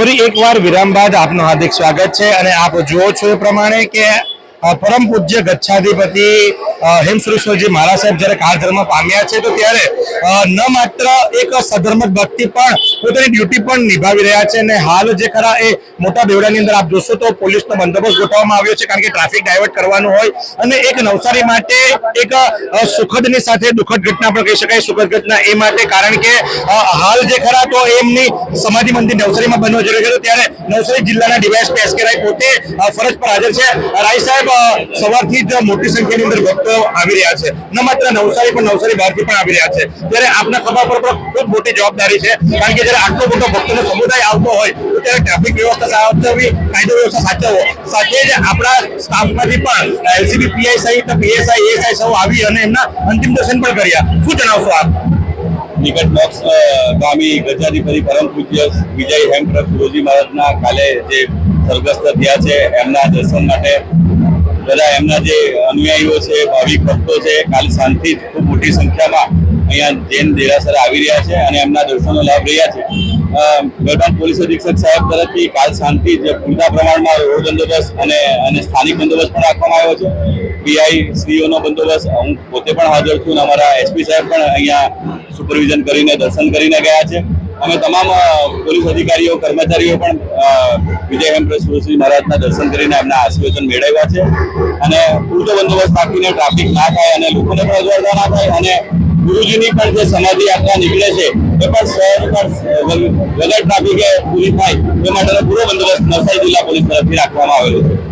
ફરી એકવાર વિરામ બાદ આપનું હાર્દિક સ્વાગત છે અને આપ જુઓ છો એ પ્રમાણે કે પરમ પૂજ્ય ગચ્છાધિપતિ હેમશ્રેષ્ઠજી મહારાજ સાહેબ જ્યારે કાળધર્મ પામ્યા છે, તો ત્યારે ન માત્ર એક સધર્મ ભક્તિ પણ પોતાની ડ્યુટી પણ નિભાવી રહ્યા છે અને હાલ જે ખરા એ મોટા બેવડાની અંદર આપ જોશો તો પોલીસનો બંદોબસ્ત ગોઠવવામાં આવ્યો છે, કારણ કે ટ્રાફિક ડાયવર્ટ કરવાનું હોય અને એક નવસારી માટે એક સુખદની સાથે દુઃખદ ઘટના પણ કહી શકાય. સુખદ ઘટના એ માટે કારણ કે હાલ જે ખરા તો એમની સમાધિ મંદિર નવસારીમાં બનવા જરૂરી છે, ત્યારે નવસારી જિલ્લાના ડીવાયએસપી એસકે રાય પોતે ફરજ પર હાજર છે. રાય સાહેબ સવારથી જ મોટી સંખ્યાની અંદર ભક્તો આવી રહ્યા છે. ન માત્ર નવસારી, પણ નવસારી બહારથી પણ આવી રહ્યા છે. ત્યારે આપના ખભા પર પણ ખૂબ મોટી જવાબદારી છે. કારણ કે જ્યારે આટલો મોટો ભક્તોનો સમુદાય આવતો હોય, તો ત્યારે ટ્રાફિક વ્યવસ્થા સાચવવી, કાયદો વ્યવસ્થા સાચવવો. સાથે જ આપણા સ્ટાફમાંથી પણ એલસીબી પીઆઈ સહિત પીએસઆઈ એએસઆઈ સૌ આવી અને એમના અંતિમ દર્શન પણ કર્યા. શું જણાવશો આપ? નિકટ બોક્સ ગામી ગજાધિપતિ પરમ પૂજ્ય વિજય હેમપ્રભ ગુરુજી મહારાજના કાલે જે સ્વર્ગસ્થ થયા છે, એમના દર્શન માટે બધા એમના જે અનુયાયીઓ છે ભાવિક ભક્તો છે કાલ શાંતિ ખૂબ મોટી સંખ્યામાં અહીંયા જૈન દેરાસર આવી રહ્યા છે અને એમના દર્શનનો લાભ રહ્યા છે. અ, ગરબાન પોલીસ અધિક્ષક સાહેબ તરફથી કાલ શાંતિ જે પૂરતા પ્રમાણમાં રોડ બંદોબસ્ત અને અને સ્થાનિક બંદોબસ્ત પણ રાખવામાં આવ્યો છે. પીઆઈ શ્રીઓનો બંદોબસ્ત હું પોતે પણ હાજર છું અને અમારા એસપી સાહેબ પણ અહીંયા સુપરવિઝન કરીને દર્શન કરીને ગયા છે. અમે તમામ પોલીસ અધિકારીઓ, કર્મચારીઓ પણ વિજય હેમપ્રસ સુરશ્રી મહારાજના દર્શન કરીને એમના આશીર્વચન મેળવ્યા છે. અને પૂરતો બંદોબસ્ત રાખીને ટ્રાફિક ના થાય અને લોકોને પણ અગવડતા ના થાય અને ગુરુજીની પણ જે સમાધિ યાત્રા નીકળે છે, એ પણ શહેર પર વગ- વગર ટ્રાફિકે પૂરી થાય, એ માટેનો પૂરો બંદોબસ્ત નવસારી જિલ્લા પોલીસ તરફથી રાખવામાં આવેલો છે.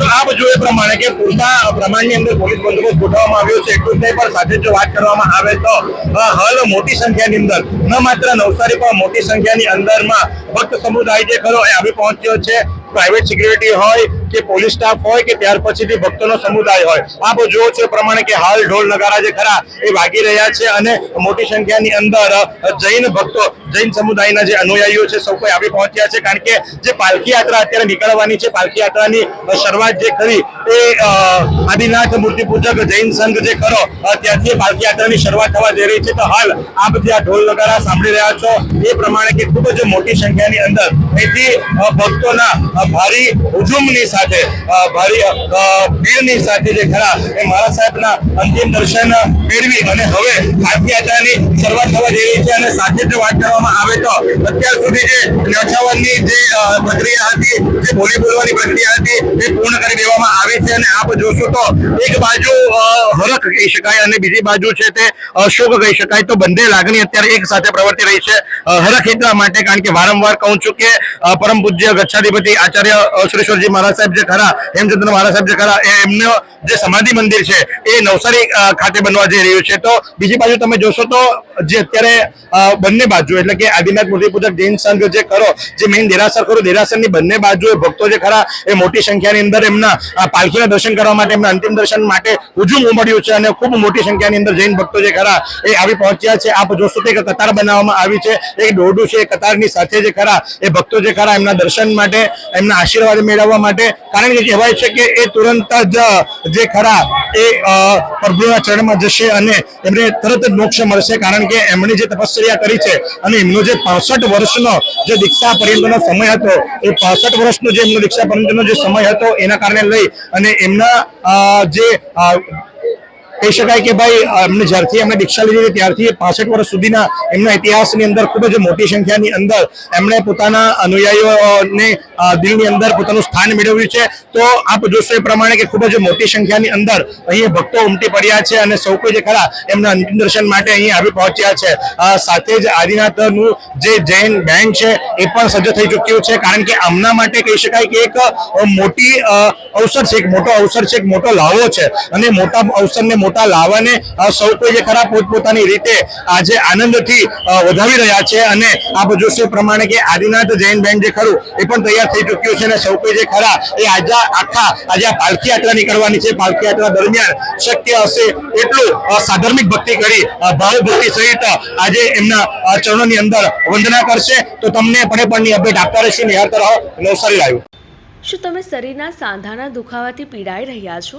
તો આપ એ પ્રમાણે કે પૂરતા પ્રમાણની અંદર પોલીસ બંદોબસ્ત ગોઠવવામાં આવ્યો છે. એટલું જ નહીં, પણ સાથે જો વાત કરવામાં આવે તો હાલ મોટી સંખ્યાની અંદર, ન માત્ર નવસારી, પણ મોટી સંખ્યાની અંદરમાં ભક્ત સમુદાય જે ખરો એ આવી પહોંચ્યો છે. પ્રાઇવેટ સિક્યુરિટી હોય કે પોલીસ સ્ટાફ હોય કે ત્યાર પછીથી ભક્તોનો સમુદાય હોય. આપ જુઓ છો પ્રમાણે કે હાલ ઢોલ નગારા જે ખરા એ વાગી રહ્યા છે અને મોટી સંખ્યાની અંદર જૈન ભક્તો, જૈન સમુદાયના જે અનુયાયીઓ છે, સૌ કોઈ આવી પહોંચ્યા છે. કારણ કે જે પાલખી યાત્રા અત્યારે નીકળવાની છે પાલખી યાત્રાની શરૂઆત જે કરી એ આદિનાથ મૂર્તિ પૂજક જૈન સંઘ જે ખરો ત્યાંથી પાલખી યાત્રાની શરૂઆત થવા જઈ રહી છે. તો હાલ આપ જે આ ઢોલ નગારા સાંભળી રહ્યા છો, એ પ્રમાણે કે ખૂબ જ મોટી સંખ્યાની અંદર અહીંથી ભક્તોના ભારી હુજુમની સાથે અ, ભારી ભીડની સાથે જે ખરા એ મહારાજ સાહેબના અંતિમ દર્શન મેળવી અને હવે પાલખી યાત્રાની શરૂઆત થવા જઈ રહી છે અને સાથે જો વાત કરવામાં આવે તો અત્યાર સુધી જે ન્યોછાવનની જે પ્રક્રિયા હતી જે બોલી બોલવાની પ્રક્રિયા હતી એ પૂર્ણ કરી દેવામાં આવી છે અને આપ જોશો તો એક બાજુ હરખ કહી શકાય અને બીજી બાજુ છે તે અશોક કહી શકાય. તો બંને લાગણી અત્યારે એક સાથે પ્રવર્તી રહી છે. હરખ એટલા માટે કારણ કે વારંવાર કહું છું કે પરમ પૂજ્ય ગચ્છાધિપતિ આચાર્ય શ્રીશ્વરજી મહારાજ સાહેબ જે ખરા હેમચંદ્ર મહારાજ સાહેબ જે ખરા. એ એમનો જે સમાધિ મંદિર છે, એ નવસારી ખાતે બનવા જઈ રહ્યું છે. તો બીજી બાજુ તમે જોશો તો જે અત્યારે બંને બાજુ એટલે કે આદિનાથ મૂર્તિ પૂજક જૈન સંઘ જે કરો જે મેઇન દેરાસર ખરો, દેરાસરની બંને બાજુ ભક્તો જે ખરા, એ મોટી સંખ્યાની અંદર એમના પાલખીના દર્શન કરવા માટે, એમના અંતિમ દર્શન માટે હુજુમ ઉમડ્યું છે અને ખૂબ મોટી સંખ્યાની અંદર જૈન ભક્તો જે ખરા, એ આવી પહોંચ્યા છે. આપ જોશો તો કતાર બનાવવામાં આવી છે. એક દોરડું છે, એ કતારની સાથે જે ખરા, એ ભક્તો જે ખરા એમના દર્શન માટે, એમના આશીર્વાદ મેળવવા માટે, કારણ કે કહેવાય છે કે એ તુરંત જ, જે ખરા, એ પ્રભુના ચરણમાં જશે અને એમને તરત જ મોક્ષ મળશે, કારણ કે એમણે જે તપશ્ચર્યા કરી છે અને એમનો જે પાસઠ વર્ષનો જે દીક્ષા પર્યંતનો સમય હતો, એ પાસઠ વર્ષનો જે એમનો દીક્ષા પર્યંતનો જે સમય હતો, એના કારણે લઈ અને એમના જે કહી શકાય કે ભાઈ અમને જ્યારથી એમણે દીક્ષા લીધી હતી, ત્યારથી પાસઠ વર્ષ સુધીના એમના ઇતિહાસની અંદર ખૂબ જ મોટી સંખ્યાની અંદર એમણે પોતાના અનુયાયીઓને દિલની અંદર પોતાનું સ્થાન મેળવ્યું છે. તો આપ જોશો એ પ્રમાણે કે ખૂબ જ મોટી સંખ્યાની અંદર અહીંયા ભક્તો ઉમટી પડ્યા છે અને સૌ કોઈ જે ખરા એમના અંતિમ દર્શન માટે અહીં આવી પહોંચ્યા છે. સાથે જ આદિનાથનું જે જૈન બેન્ડ છે એ પણ સજ્જ થઈ ચૂક્યું છે. કારણ કે આમના માટે કહી શકાય કે એક મોટી અવસર છે, એક મોટો અવસર છે, એક મોટો લાવો છે. અને મોટા અવસરને મોટા લાવાને સૌ કોઈ જે ખરા પોતપોતાની રીતે આજે આનંદથી વધાવી રહ્યા છે અને આપ જોશો પ્રમાણે કે આદિનાથ જૈન બેન્ડ જે ખરું, એ પણ તૈયાર થઈ ચૂક્યું છે અને સૌ કોઈ જે ખરા એ આજે આખા, આજે આ પાલખી યાત્રા નીકળવાની છે. પાલખી યાત્રા દરમિયાન શક્ય હશે એટલું સાધર્મિક ભક્તિ કરી ભાવ સહિત આજે એમના ચરણોની અંદર વંદના કરશે. તો તમને પણ પણની અપડેટ આપતા રહીશું. નિહાળતા રહો. નવસારી લાઈવ શું તમે શરીરના સાંધાના દુખાવાથી પીડાઈ રહ્યા છો?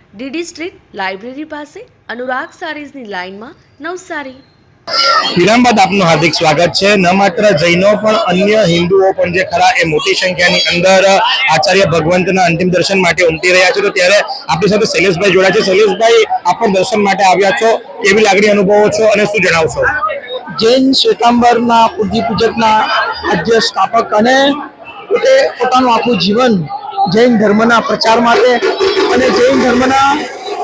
DD street library પાસે અનુરાગ સારીઝની લાઇનમાં નવસારી. વિરામ બાદ આપનું હાર્દિક સ્વાગત છે. ન માત્ર જૈનો પણ અન્ય હિન્દુઓ પણ જે ખરા એ મોટી સંખ્યાની અંદર આચાર્ય ભગવંતના અંતિમ દર્શન માટે ઉમટી રહ્યા છે. તો ત્યારે આપણી સાથે શૈલેષભાઈ જોડાયા છે. શૈલેષભાઈ આપ પણ દર્શન માટે આવ્યા છો. કેવી લાગણી અનુભવો છો અને શું જણાવશો? જૈન શ્વેતાંબરના પૂજ્ય પૂજકના આદ્ય સ્થાપક અને પોતે પોતાનું આખું જીવન જૈન ધર્મના પ્રચાર માટે અને જૈન ધર્મના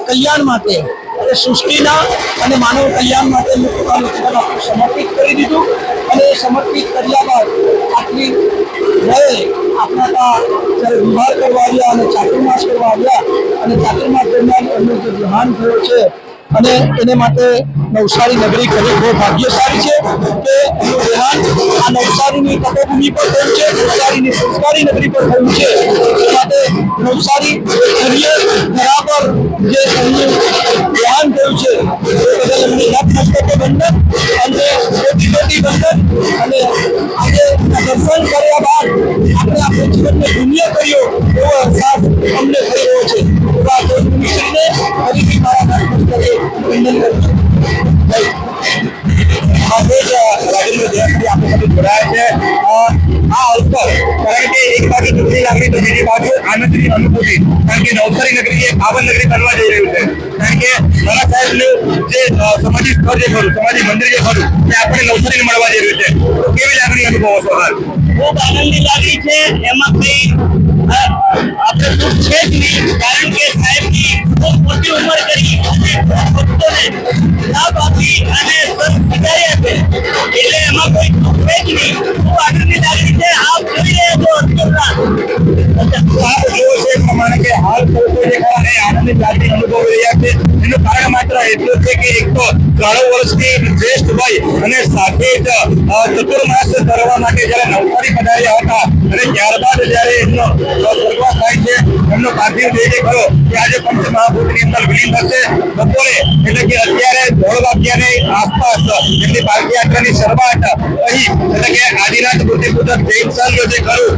કલ્યાણ માટે અને સૃષ્ટિના અને માનવ કલ્યાણ માટે આખું સમર્પિત કરી દીધું અને સમર્પિત કર્યા બાદ આટલી વયે આપણા ત્યાં જ્યારે વિવાહ કરવા આવ્યા અને ચાતુર્માસ કરવા આવ્યા અને ચાતુર્માસ દરમિયાન એમનો જે વિહાન થયો છે અને એને માટે નવસારી નગરી ખરી બહુ ભાગ્યશાળી છે કે એનું આ નવસારીની તપોભૂમિ પર થયું છે, નવસારીની સંસ્કારી નગરી પર થયું છે. એ માટે નવસારી ધન્ય ધરા જે એમનું ધ્યાન થયું છે, એ બદલ એમને નતમસ્તકે બંધન, અને કોટી કોટી વંદન અને આજે દર્શન કર્યા બાદ આપણે આપણું જીવનને ધન્ય કર્યો એવો બાજુ આનંદની કારણ કે નવસારી નગરી એ પાવન નગરી બનવા જઈ રહ્યું છે. કારણ કે નાના સાહેબનું જે અ, સ્થળ જે ખરું સમાધિ મંદિર જે ખરું તે આપણે નવસારીને મળવા જઈ રહ્યું છે. કેવી લાગણી અનુભવો છો ખૂબ આનંદની લાગણી છે. એમાં કારણ કે સાહેબની ખૂબ મોટી ઉંમર કરી આપી એટલે એમાં કોઈ દુઃખ જ નહીં. ખૂબ આનંદની લાગણી છે. આપ જુઓ છો એ પ્રમાણે હાલ લોકો જે અનુભવી રહ્યા છે. એનું કારણ માત્ર એટલું છે કે એક તો ત્રણ વર્ષથી શ્રેષ્ઠ ભાઈ અને સાથે જ ચતુર્માસ કરવા માટે જ્યારે નવસારી પધાર્યા હતા અને ત્યારબાદ જ્યારે એમનો સ્વર્ગવાસ થાય છે, એમનો પાર્થિવ દેહ જે કે આજે પંચ મહાભૂતની અંદર વિલીન થશે. બપોરે, એટલે કે અત્યારે દોઢ વાગ્યાની આસપાસ એમની પાર્થયાત્રાની યાત્રાની શરૂઆત અહીં એટલે કે આદિનાથ મૂર્તિ પૂજક જૈન સંઘ જે ખરું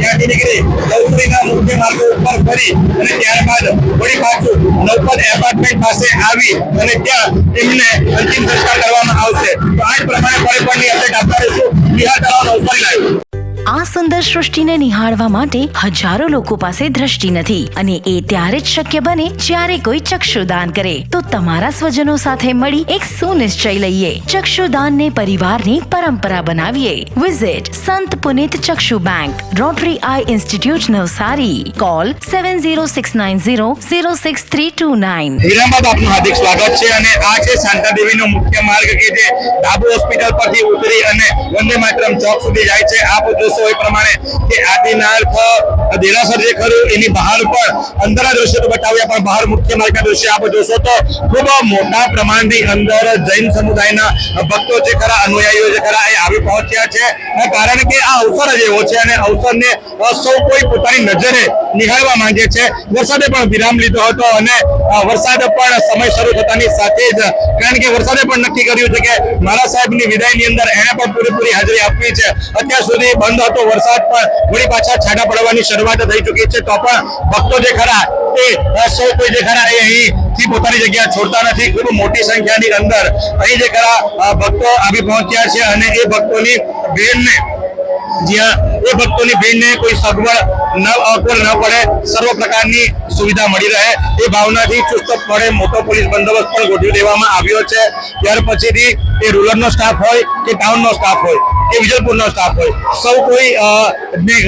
ત્યાંથી નીકળી નવસારીના મુખ્ય માર્ગો ઉપર ફરી અને ત્યારબાદ વળી પાછું નવપદ એપાર્ટમેન્ટ પાસે આવી અને ત્યાં એમને અંતિમ સંસ્કાર કરવામાં આવશે. તો આ જ પ્રમાણે પરિપળની અપડેટ આપતા રહીશું. બિહાર તળાવ નવસારી લાવ્યું આ સુંદર સૃષ્ટિને નિહાળવા માટે હજારો લોકો પાસે દ્રષ્ટિ નથી અને એ ત્યારે જ શક્ય બને જ્યારે કોઈ ચક્ષુદાન કરે. તો તમારા સ્વજનો સાથે મળી એક સુનિશ્ચય લઈએ. ચક્ષુદાનને પરિવારની પરંપરા બનાવીએ. Visit Sant Punit Chakshu bank rotary eye institute Navsari. Call seven zero six nine zero zero six three two nine હાર્દિક સ્વાગત છે અને આ છે શાંતાદેવીનો મુખ્ય માર્ગ કે જે ડાબુ હોસ્પિટલ પરથી ઉતરી અને વંદે માતરમ ચોક સુધી જાય છે. આપ જોશો એ પ્રમાણે કે આદિનાથ, દેરાસર જે ખરું, એની બહાર પણ અંદરના દ્રશ્ય તો બતાવ્યા, પણ બહાર મુખ્ય માર્ગના દ્રશ્ય આપ જોશો તો ખૂબ મોટા પ્રમાણની અંદર જૈન સમુદાયના ભક્તો જે ખરા અનુયાયીઓ જે ખરા એ આવી પહોંચ્યા છે. કારણ કે આ અવસર જ એવો છે અને અવસરને સૌ કોઈ પોતાની નજરે નિહાળવા માંગે છે. વરસાદે પણ વિરામ લીધો હતો અને વરસાદ પણ સમય શરૂ થતાની સાથે જ, કારણ કે વરસાદે પણ નક્કી કર્યું છે કે મારા સાહેબની વિદાયની અંદર એને પણ પૂરેપૂરી હાજરી આપવી છે. અત્યાર સુધી બંધ હતો. વરસાદ પણ વળી પાછા છાંટા પડવાની શરૂઆત થઈ ચૂકી છે. તો પણ ભક્તો જે ખરા એ સૌ કોઈ જે ખરા એ અહીંથી પોતાની જગ્યા છોડતા નથી. ખૂબ મોટી સંખ્યાની અંદર અહીં જે ખરા ભક્તો આવી પહોંચ્યા છે અને એ ભક્તોની ભીડને એ ભક્તોની ભીડને કોઈ સગવડ ન અગવડ ન પડે, સર્વ પ્રકારની સુવિધા મળી રહે. એ ભાવનાથી ચુસ્તપણે મોટો પોલીસ બંદોબસ્ત પણ ગોઠવી દેવામાં આવ્યો છે. ત્યાર પછીથી એ રૂરલનો સ્ટાફ હોય કે ટાઉનનો સ્ટાફ હોય. કે વિજલપુરનો સ્ટાફ હોય. સૌ કોઈ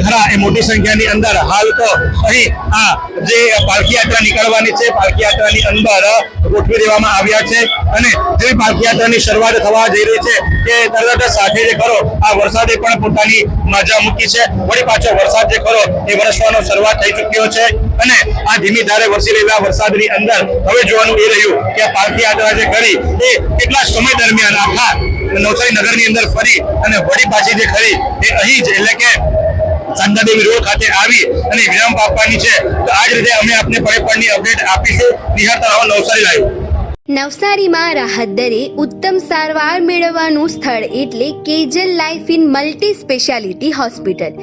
ખરા એ મોટી સંખ્યાની અંદર હાલ તો અહીં આ જે પાલખી યાત્રા નીકળવાની છે પાલખી યાત્રાની અંદર ગોઠવી દેવામાં આવ્યા છે અને જે પાલખી યાત્રાની શરૂઆત થવા જઈ રહી છે કે તરત સાથે જે ખરો, આ વરસાદે પણ પોતાની મજા મૂકી છે. વળી પાછો વરસાદ જે ખરો, એ વરસવાનો શરૂઆત થઈ ચૂક્યો છે અને આ ધીમી ધારે વરસી રહેલા વરસાદની અંદર હવે જોવાનું એ રહ્યું કે આ પાલખી જે કરી, એ કેટલા સમય દરમિયાન આખા નવસારી નગરની અંદર ફરી અને વળી પાછી જે ખરી એ અહીં જ એટલે કે શાંતાદેવી રોડ ખાતે આવી અને વિરામ આપવાની છે. તો આ રીતે અમે આપને પરિપણની અપડેટ આપીશું. નિહાળતા નવસારી લાઈવ. નવસારીમાં રાહત દરે ઉત્તમ સારવાર મેળવવાનું સ્થળ એટલે Kejal life in multi speciality hospital.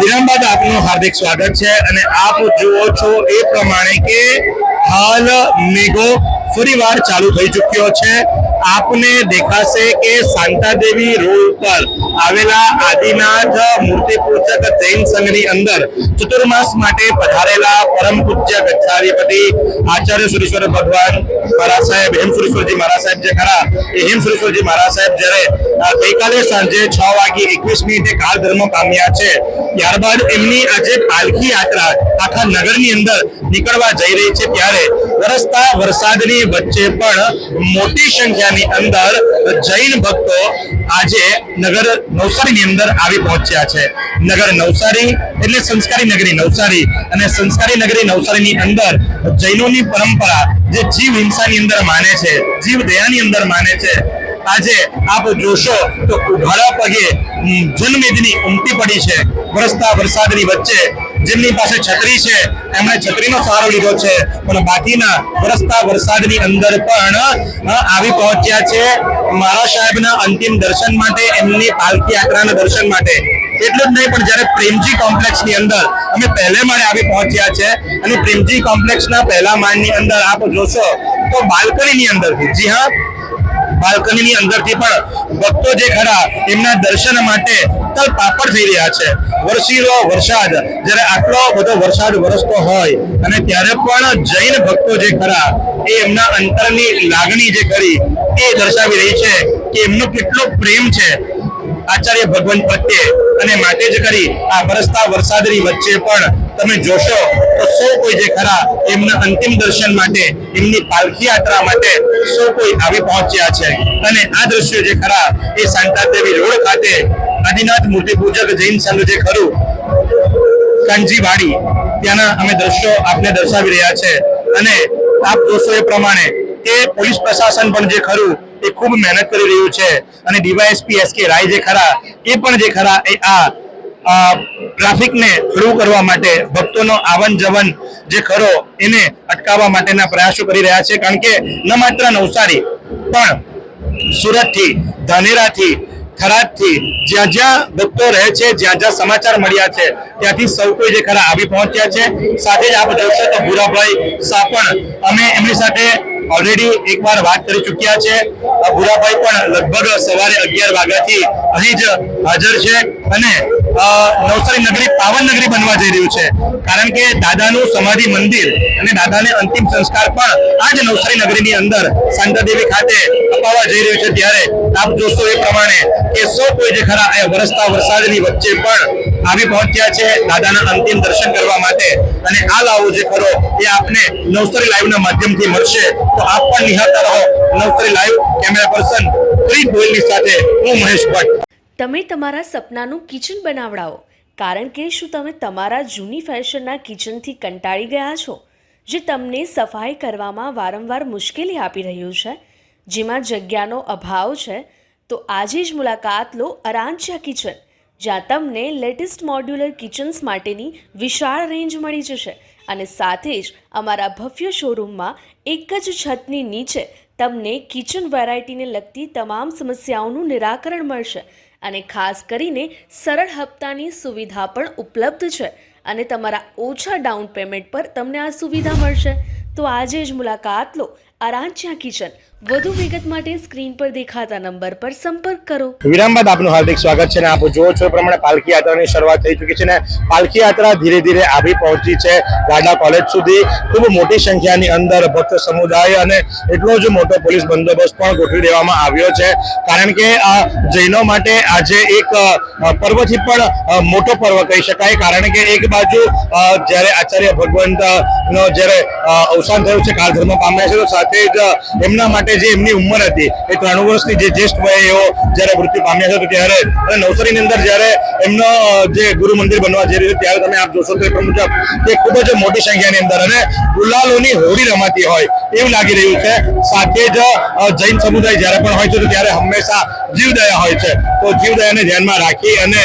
વિરામ બાદ આપનું હાર્દિક સ્વાગત છે અને આપ જુઓ છો એ પ્રમાણે કે હાલ મેઘો ફરીવાર ચાલુ થઈ ચૂક્યો છે. આપને દેખાશે કે શાંતાદેવી રોડ ઉપર આવેલા આદિનાથ મૂર્તિ પૂજક જૈન સંઘની અંદર ચતુર્માસ માટે પધારેલા પરમ પૂજ્ય ગચ્છાધિપતિ આચાર્ય સુરેશ્વર ભગવાન મહારાજ સાહેબ હેમ સુરેશ્વરજી મહારાજ સાહેબ જે ખરા એ હેમ સુરેશ્વરજી મહારાજ સાહેબ જ્યારે અ, ગઈકાલે સાંજે છ વાગે એકવીસ મિનિટે કાળ ધર્મ પામ્યા છે. ત્યારબાદ એમની આજે પાલખી યાત્રા આખા નગરની અંદર નીકળવા જઈ રહી છે. ત્યારે વરસતા વરસાદની વચ્ચે પણ મોટી સંખ્યાની અંદર જૈન ભક્તો આજે નગર નવસારીની અંદર આવી પહોંચ્યા છે. નગર નવસારી એટલે સંસ્કારી નગરી નવસારી અને સંસ્કારી નગરી નવસારીની અંદર જૈનોની પરંપરા જે જીવ હિંસાની અંદર માને છે, જીવ દયાની અંદર માને છે આજે આપ જોશો તો ઉઘાડા પગે જનમેદની ઉમટી પડી છે. વરસતા વરસાદની વચ્ચે જેમની પાસે છત્રી છે, એમણે છત્રીનો સહારો લીધો છે. પણ બાકીના વરસતા વરસાદની અંદર પણ આવી પહોંચ્યા છે મારા સાહેબના અંતિમ દર્શન માટે, એમની પાલકી યાત્રાના દર્શન માટે. એટલું જ નહીં, પણ જ્યારે પ્રેમજી કોમ્પ્લેક્ષની અંદર અમે પહેલે માળે આવી પહોંચ્યા છે અને પ્રેમજી કોમ્પ્લેક્સના પહેલા માળની અંદર આપ જોશો તો બાલ્કનીની અંદરથી, જી હા બાલ્કનીની અંદરથી પણ ભક્તો જે ખરા એમના દર્શન માટે તલ પાપડ થઈ રહ્યા છે. વરસીલો વરસાદ, જ્યારે આટલો બધો વરસાદ વરસતો હોય અને ત્યારે પણ જૈન ભક્તો જે ખરા એ એમના અંતરની લાગણી જે ખરી એ દર્શાવી રહી છે કે એમનો કેટલો પ્રેમ છે. આચાર્ય ભગવાન પ્રત્યે અને માટે જ કરી આ વરસતા વરસાદની વચ્ચે પણ તમે જોશો તો સૌ કોઈ જે ખરા એમના અંતિમ દર્શન માટે, એમની પાલખી યાત્રા માટે સૌ કોઈ આવી પહોંચ્યા છે. અને આ દ્રશ્યો જે ખરા એ શાંતાદેવી રોડ ખાતે આદિનાથ મૂર્તિ પૂજક જૈન સંઘ જે ખરું કાંજીવાડી ત્યાંના અમે દ્રશ્યો આપને દર્શાવી રહ્યા છે. અને આપ જોશો એ પ્રમાણે કે પોલીસ પ્રશાસન પણ જે ખરું એ ખૂબ મહેનત કરી રહ્યું છે. અને ડીવાયએસપી એસ કે રાય જે ખરા એ પણ જે ખરા એ આ ટ્રાફિકને હળવું કરવા માટે ભક્તોનો આવન જવન જે ખરો એને અટકાવવા માટેના પ્રયાસો કરી રહ્યા છે. કારણ કે ન માત્ર નવસારી, પણ સુરતથી, ધાનેરાથી, થરાદથી જ્યાં જ્યાં ભક્તો રહે છે, જ્યાં જ્યાં સમાચાર મળ્યા છે, ત્યાંથી સૌ કોઈ જે ખરા આવી પહોંચ્યા છે. સાથે જ આપ જોશો તો ભૂરાભાઈ સાપણ પણ અમે એમની સાથે ઓલરેડી એકવાર વાત કરી ચૂક્યા છે. ભૂરાભાઈ પણ લગભગ સવારે અગિયાર વાગ્યાથી અહીં જ હાજર છે અને નવસારી નગરી પાવન નગરી બનવા જઈ રહ્યું છે. કારણ કે દાદાનું સમાધિ મંદિર અને દાદાને અંતિમ સંસ્કાર પણ આ જ નવસારી નગરીની અંદર શાંતાદેવી ખાતે અપાવવા જઈ રહ્યું છે. ત્યારે આપ જોશો એ પ્રમાણે કે સૌ કોઈ જે ખરા એ વરસતા વરસાદની વચ્ચે પણ આવી પહોંચ્યા છે દાદાના અંતિમ દર્શન કરવા માટે. અને આ લાવો જે ખરો એ આપને નવસારી લાઈવના માધ્યમથી મળશે. તો આપ પણ નિહાળતા રહો. નવસારી લાઈવ કેમેરા પર્સન ફ્રી ગોયલની સાથે હું મહેશ ભટ્ટ. તમે તમારા સપનાનું કિચન બનાવડાવો. કારણ કે શું તમે તમારા જૂની ફેશનના કિચનથી કંટાળી ગયા છો, જે તમને સફાઈ કરવામાં વારંવાર મુશ્કેલી આપી રહ્યું છે? જેમાં જગ્યાનો અભાવ છે, તો આજે જ મુલાકાત લો અરાંચિયા કિચન, જ્યાં તમને લેટેસ્ટ મોડ્યુલર કિચન્સ માટેની વિશાળ રેન્જ મળી જશે અને સાથે જ અમારા ભવ્ય શોરૂમમાં એક જ છતની નીચે તમને કિચન વેરાયટીને લગતી તમામ સમસ્યાઓનું નિરાકરણ મળશે. અને ખાસ કરીને સરળ હપ્તાની સુવિધા પણ ઉપલબ્ધ છે અને તમારા ઓછા ડાઉન પેમેન્ટ પર તમને આ સુવિધા મળશે. તો આજે જ મુલાકાત લો આરાંચ્યા કિચન વધુ વિગત માટે સ્ક્રીન પર દેખાતા નંબર પર સંપર્ક કરો. વિરામ બાદ આપનું હાર્દિક સ્વાગત છે ને આપ જુઓ છો પ્રમાણે પાલખી યાત્રાની શરૂઆત થઈ ચૂકી છે ને પાલખી યાત્રા ધીરે ધીરે આવી પહોંચી છે ગાડા કોલેજ સુધી. ખૂબ મોટી સંખ્યાની અંદર ભક્ત સમુદાય અને એટલો જ મોટો પોલીસ બંદોબસ્ત પણ ગોઠવી દેવામાં આવ્યો છે. કારણ કે આ જૈનો માટે આજે એક પર્વથી પણ મોટો પર્વ કહી શકાય. કારણ કે એક બાજુ જ્યારે આચાર્ય ભગવંત નો જ્યારે અવસાન થયું છે કાળધર્મ પામ્યા છે, તો સાથે જ એમના માટે જે એમની ઉંમર હતી, એ ત્રણ વર્ષની જે જ્યેષ્ઠ વયે એઓ જ્યારે મૃત્યુ પામ્યા છે ત્યારે અને નવસારીની અંદર જ્યારે એમનો જે ગુરુ મંદિર બનવા જઈ રહ્યું ત્યારે તમે આપ જોશો તે મુજબ તે ખૂબ જ મોટી સંખ્યાની અંદર અને ગુલાલોની હોળી રમાતી હોય એવું લાગી રહ્યું છે. સાથે જ જૈન સમુદાય જ્યારે પણ હોય છે ત્યારે હંમેશા જીવદયા હોય છે. તો જીવદયાને ધ્યાનમાં રાખી અને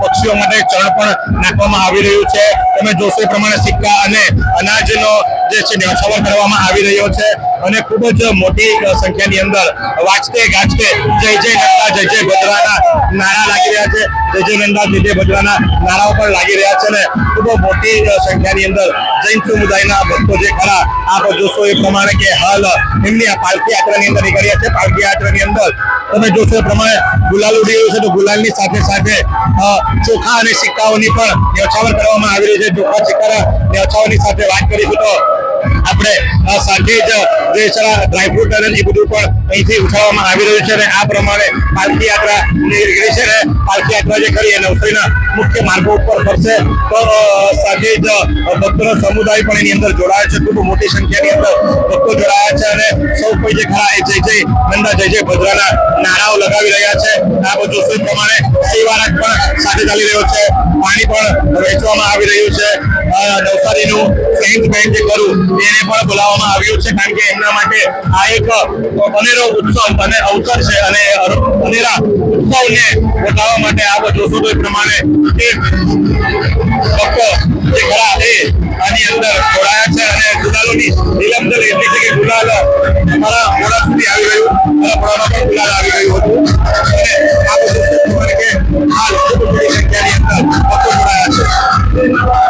પક્ષીઓ માટે ચરણ પણ નાખવામાં આવી રહ્યું છે. તમે જોશો પ્રમાણે સિક્કા અને અનાજનો જે છે ન્યોછાવર કરવામાં આવી રહ્યો છે. અને ખૂબ જ મોટી સંખ્યાની અંદર વાંચતે ગાજતે જય જય નંદા જય જય ભદ્રાના નારા લાગી રહ્યા છે. જય જય નંદા, જય જય ભદ્રાના નારાઓ પણ લાગી રહ્યા છે અને ખૂબ મોટી સંખ્યાની અંદર જૈન સમુદાયના ભક્તો જે ખરા, આપ જોશો એ પ્રમાણે કે હાલ એમની આ પાલખી યાત્રાની અંદર નીકળી છે. પાલખી યાત્રાની અંદર તમે જોશો એ પ્રમાણે ગુલાલ ઉડી રહ્યું છે તો ગુલાલની સાથે સાથે ચોખા અને સિક્કાઓની પણ ન્યોછાવર કરવામાં આવી રહી છે. ચોખા સિક્કા ન્યોછાવરની સાથે વાત કરીશું તો આપણે સાથે જ જે ડ્રાયફ્રૂટ અને એ બધું પણ અહીંથી ઉઠાવવામાં આવી રહ્યું છે અને આ પ્રમાણે પાલખી યાત્રા નીકળી છે ને પાલખી યાત્રા જે કરી એ નવસારીના મુખ્ય માર્ગો ઉપર ફરશે. તો સાથે જ ભક્તોનો સમુદાય પણ એની અંદર જોડાયો છે. ખૂબ મોટી સંખ્યાની અંદર ભક્તો જોડાયા છે અને સૌ કોઈ જે ખરા એ જય જય નંદા, જય જય ભદ્રાના નારાઓ લગાવી રહ્યા છે. આ બધું શું પ્રમાણે સેવારક પણ સાથે ચાલી રહ્યો છે. પાણી પણ વેચવામાં આવી રહ્યું છે. નવસારીનું સાયન્સ બેન્ડ જે કરું એને પણ બોલાવવામાં આવ્યું છે કારણ કે એમના માટે આ એક અનેરો ઉત્સવ અને અવસર છે અને અનેરા ઉત્સવને બતાવવા માટે આ બધું શું તો એ પ્રમાણે એક ભક્તો જે ખરા એ આની અંદર જોડાયા છે અને ગુલાલોની નીલમદલ એટલે કે ગુલાલ અમારા મોડા સુધી આવી ગયું અમારા મોડામાં પણ ગુલાલ આવી ગયું હતું. અને આ બધું કે હાલ સંખ્યાની અંદર ભક્તો જોડાયા છે.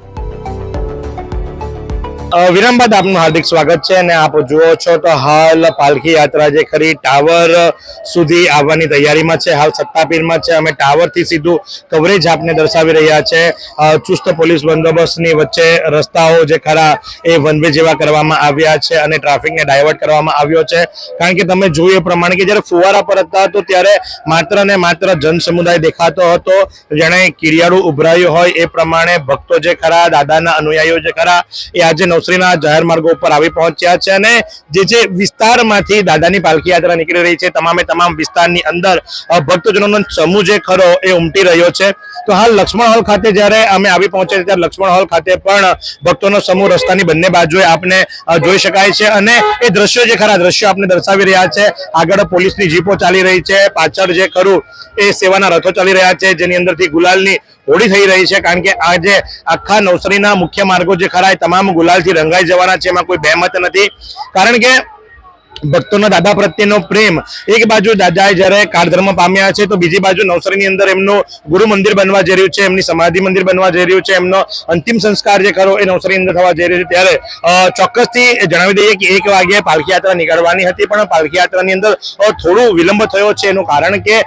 વિરામ બાદ આપનું હાર્દિક સ્વાગત છે અને આપ જુઓ છો તો હાલ પાલખી યાત્રા જે ખરી ટાવર સુધી આવવાની તૈયારીમાં છે, હાલ સત્તાપીરમાં છે. અમે ટાવરથી સીધું કવરેજ આપને દર્શાવી રહ્યા છે. ચુસ્ત પોલીસ બંદોબસ્તની વચ્ચે રસ્તાઓ જે ખરા એ વન વે જેવા કરવામાં આવ્યા છે અને ટ્રાફિકને ડાયવર્ટ કરવામાં આવ્યો છે. કારણ કે તમે જોયું એ પ્રમાણે કે જ્યારે ફુવારા પર હતા તો ત્યારે માત્ર ને માત્ર જન સમુદાય દેખાતો હતો. જેણે કિરિયાળું ઉભરાયું હોય એ પ્રમાણે ભક્તો જે ખરા, દાદાના અનુયાયીઓ જે ખરા એ આજે નવસારીના જાહેર માર્ગો ઉપર આવી પહોંચ્યા છે અને જે જે વિસ્તારમાંથી દાદાની પાલખી યાત્રા નીકળી રહી છે, તમામે તમામ વિસ્તારની અંદર ભક્તજનોનો સમૂહ જે ખરો એ ઉમટી રહ્યો છે. તો હાલ લક્ષ્મણ હોલ ખાતે જ્યારે અમે આવી પહોંચ્યા ત્યારે લક્ષ્મણ હોલ ખાતે પણ ભક્તોનો સમૂહ રસ્તાની બંને બાજુએ આપને જોઈ શકાય છે અને એ દ્રશ્યો જે ખરા દ્રશ્યો આપને દર્શાવી રહ્યા છે, આગળ પોલીસની જીપો ચાલી રહી છે, પાછળ જે ખરું એ સેવાના રથો ચાલી રહ્યા છે, જેની અંદરથી ગુલાલની હોળી થઈ રહી છે કારણ કે આજે આખા નવસારીના મુખ્ય માર્ગો જે ખરા તમામ ગુલાલથી રંગાઈ જવાના છે, એમાં કોઈ બહેમત નથી. કારણ કે ભક્તોના દાદા પ્રત્યેનો પ્રેમ. એક બાજુ દાદાએ જ્યારે કાળધર્મ પામ્યા છે, તો બીજી બાજુ નવસારીની અંદર એમનું ગુરુ મંદિર બનવા જઈ રહ્યું છે, એમની સમાધિ મંદિર બનવા જઈ રહ્યું છે, એમનો અંતિમ સંસ્કાર જે ખરો એ નવસારી અંદર થવા જઈ રહ્યો છે. ત્યારે ચોક્કસથી જણાવી દઈએ કે એક વાગ્યે પાલખી યાત્રા નીકળવાની હતી, પણ પાલખી યાત્રાની અંદર થોડું વિલંબ થયો છે. એનું કારણ કે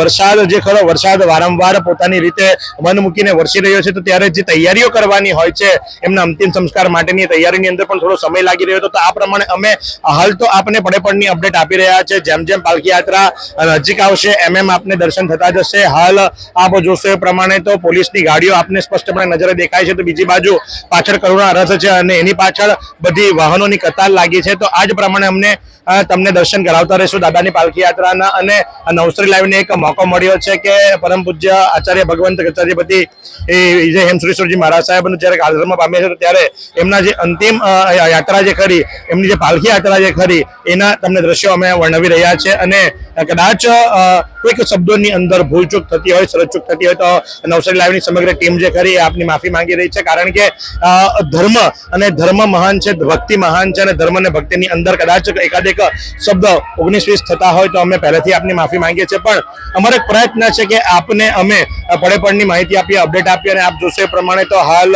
વરસાદ જે ખરો, વરસાદ વારંવાર પોતાની રીતે મન મૂકીને વરસી રહ્યો છે, તો ત્યારે જે તૈયારીઓ કરવાની હોય છે, એમના અંતિમ સંસ્કાર માટેની તૈયારીની અંદર પણ થોડો સમય લાગી રહ્યો હતો. તો આ પ્રમાણે અમે હાલ તો આપને પડે અપડેટ આપી રહ્યા છે. જેમ જેમ પાલખી યાત્રા નજીક આવશે, એમ એમ આપને દર્શન થતા જશે. હાલ આપ જોશો એ પ્રમાણે તો પોલીસની ગાડીઓ આપને સ્પષ્ટપણે નજરે દેખાય છે. તો બીજી બાજુ પાછળ કરુણા રથ છે અને એની પાછળ બધી વાહનોની કતાર લાગી છે. તો આ જ પ્રમાણે અમને તમને દર્શન કરાવતા રહીશું દાદાની પાલખી યાત્રાના. અને નવસરી લાવીને એક મોકો મળ્યો છે કે પરમ પૂજ્ય આચાર્ય ભગવંત ગચાર્યપતિ વિજય હેમસુરેશ્વરજી મહારાજ સાહેબનું જ્યારે કાળધર્મ પામ્યા છે, ત્યારે એમના જે અંતિમ યાત્રા જે ખરી, એમની જે પાલખી યાત્રા જે ખરી, એના તમને દ્રશ્યો અમે વર્ણવી રહ્યા છે. અને કદાચ કોઈક શબ્દોની અંદર ભૂલચૂક થતી હોય સરચૂક થતી હોય તો નવસારી લાઈવની સમગ્ર ટીમ જે ખરી આપની માફી માંગી રહી છે. કારણ કે ધર્મ અને ધર્મ મહાન છે, ભક્તિ મહાન છે અને ધર્મ અને ભક્તિની અંદર કદાચ એકાદેક શબ્દ ઓગણીસ વીસ થતા હોય તો અમે પહેલેથી આપની માફી માંગીએ છીએ. પણ અમારો એક પ્રયત્ન છે કે આપને અમે પડેપણની માહિતી આપીએ, અપડેટ આપીએ અને આપ જોશો પ્રમાણે તો હાલ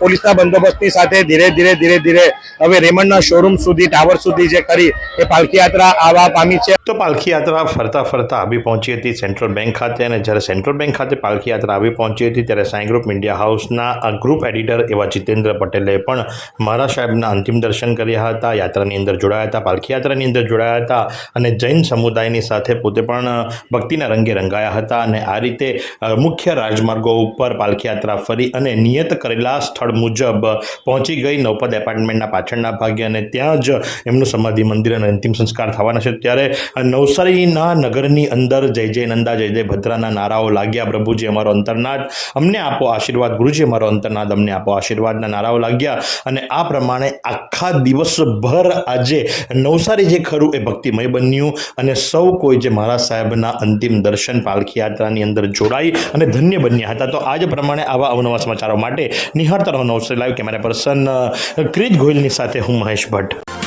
પોલીસના બંદોબસ્તની સાથે ધીરે ધીરે ધીરે ધીરે હવે રેમંડના શોરૂમ સુધી, ટાવર સુધી જે કરી એ પાલખી યાત્રા આવવા પામી છે. તો પાલખી યાત્રા ફરતા ફરતા આવી પહોંચી હતી સેન્ટ્રલ બેંક ખાતે અને જ્યારે સેન્ટ્રલ બેંક ખાતે પાલખી યાત્રા આવી પહોંચી હતી ત્યારે સાંઈ ગ્રુપ મીડિયા હાઉસના ગ્રુપ એડિટર એવા જીતેન્દ્ર પટેલે પણ મારા સાહેબના અંતિમ દર્શન કર્યા હતા. યાત્રાની અંદર જોડાયા હતા પાલખી યાત્રાની અંદર જોડાયા હતા અને જૈન સમુદાયની સાથે પોતે પણ ભક્તિના રંગે રંગાયા હતા અને આ રીતે મુખ્ય રાજમાર્ગો ઉપર પાલખી યાત્રા ફરી અને નિયત કરેલા સ્થળ મુજબ પહોંચી ગઈ નવપદ એપાર્ટમેન્ટના પાછળના ભાગે અને ત્યાં જ એમનું સમાધિ મંદિર અને અંતિમ સંસ્કાર થવાના છે. ત્યારે નવસારીના નગરની અંદર જય જય નંદા, જય જય ભદ્રાના નારાઓ લાગ્યા. પ્રભુજી અમારો અંતરનાદ, અમને આપો આશીર્વાદ. ગુરુજી અમારો અંતરનાદ, અમને આપો આશીર્વાદના નારાઓ લાગ્યા. અને આ પ્રમાણે આખા દિવસભર આજે નવસારી જે ખરું એ ભક્તિમય બન્યું અને સૌ કોઈ જે મારા સાહેબના અંતિમ દર્શન પાલખી યાત્રાની અંદર જોડાઈ અને ધન્ય બન્યા હતા. તો આજ પ્રમાણે આવા અવનવા સમાચારો માટે નિહાળતા રહો નવસારી લાઈવ કેમેરા પર્સન, ક્રિજ ગોહિલની સાથે હું મહેશ ભટ્ટ.